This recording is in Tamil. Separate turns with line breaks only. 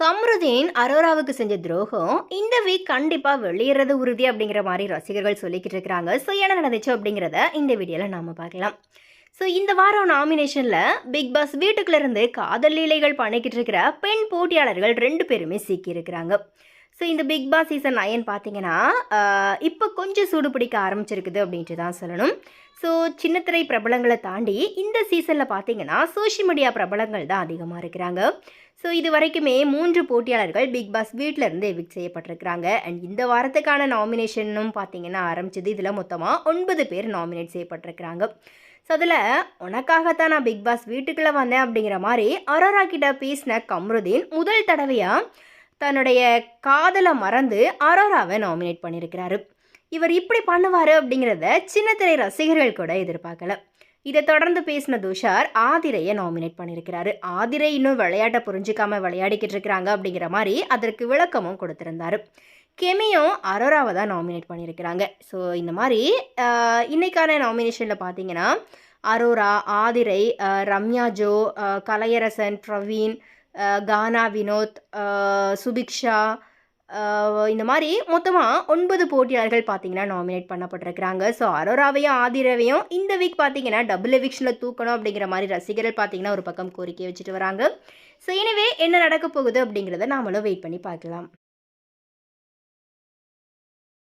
கம்ருதீன் அரோராவுக்கு செஞ்ச துரோகம் இந்த வீக் கண்டிப்பாக வெளியேறது உறுதி அப்படிங்கிற மாதிரி ரசிகர்கள் சொல்லிக்கிட்டு இருக்கிறாங்க. ஸோ என்ன நடந்துச்சு அப்படிங்கிறத இந்த வீடியோவில் நாம் பார்க்கலாம். ஸோ இந்த வாரம் நாமினேஷனில் பிக் பாஸ் வீட்டுக்குள்ளேருந்து காதல் லீலைகள் பண்ணிக்கிட்டு இருக்கிற பெண் போட்டியாளர்கள் ரெண்டு பேருமே சிக்கியிருக்கிறாங்க. ஸோ இந்த பிக் பாஸ் சீசன் நயன் பார்த்தீங்கன்னா இப்போ கொஞ்சம் சூடு பிடிக்க ஆரம்பிச்சிருக்குது அப்படின்ட்டு தான் சொல்லணும். ஸோ சின்னத்திரை பிரபலங்களை தாண்டி இந்த சீசனில் பார்த்தீங்கன்னா சோஷியல் மீடியா பிரபலங்கள் தான் அதிகமாக இருக்கிறாங்க. ஸோ இது வரைக்குமே மூன்று போட்டியாளர்கள் பிக் பாஸ் வீட்டிலருந்து எவிக் செய்யப்பட்டிருக்கிறாங்க. அண்ட் இந்த வாரத்துக்கான நாமினேஷனும் பார்த்தீங்கன்னா ஆரம்பிச்சது. இதில் மொத்தமாக ஒன்பது பேர் நாமினேட் செய்யப்பட்டிருக்கிறாங்க. ஸோ அதில் உனக்காகத்தான் நான் பிக் பாஸ் வீட்டுக்குள்ளே வந்தேன் அப்படிங்கிற மாதிரி அரோரா கிட்ட பேசின கம்ருதீன் முதல் தடவையாக தன்னுடைய காதலை மறந்து அரோராவை நாமினேட் பண்ணியிருக்கிறாரு. இவர் இப்படி பண்ணுவார் அப்படிங்கிறத சின்னத்திரை ரசிகர்கள் கூட எதிர்பார்க்கல. இதை தொடர்ந்து பேசின துஷார் ஆதிரையை நாமினேட் பண்ணியிருக்கிறாரு. ஆதிரை இன்னும் விளையாட்டை புரிஞ்சிக்காம விளையாடிக்கிட்டு இருக்கிறாங்க அப்படிங்கிற மாதிரி அதற்கு விளக்கமும் கொடுத்துருந்தாரு. கெமியும் அரோராவை தான் நாமினேட் பண்ணியிருக்கிறாங்க. ஸோ இந்த மாதிரி இன்றைக்கான இன்னைக்கான நாமினேஷனில் பார்த்தீங்கன்னா அரோரா ஆதிரை ரம்யா ஜோ கலையரசன் பிரவீன் கானா வினோத் சுபிக்ஷா இந்த மாதிரி மொத்தமாக ஒன்பது போட்டியாளர்கள் பார்த்தீங்கன்னா நாமினேட் பண்ணப்பட்டிருக்கிறாங்க. ஸோ அரோராவையும் ஆதிரவையும் இந்த வீக் பார்த்தீங்கன்னா டபுள் எவிக்ஷனில் தூக்கணும் அப்படிங்கிற மாதிரி ரசிகர்கள் பார்த்தீங்கன்னா ஒரு பக்கம் கோரிக்கை வச்சுட்டு வராங்க. ஸோ எனவே என்ன நடக்க போகுது அப்படிங்கிறத நாமளும் வெயிட் பண்ணி பார்க்கலாம்.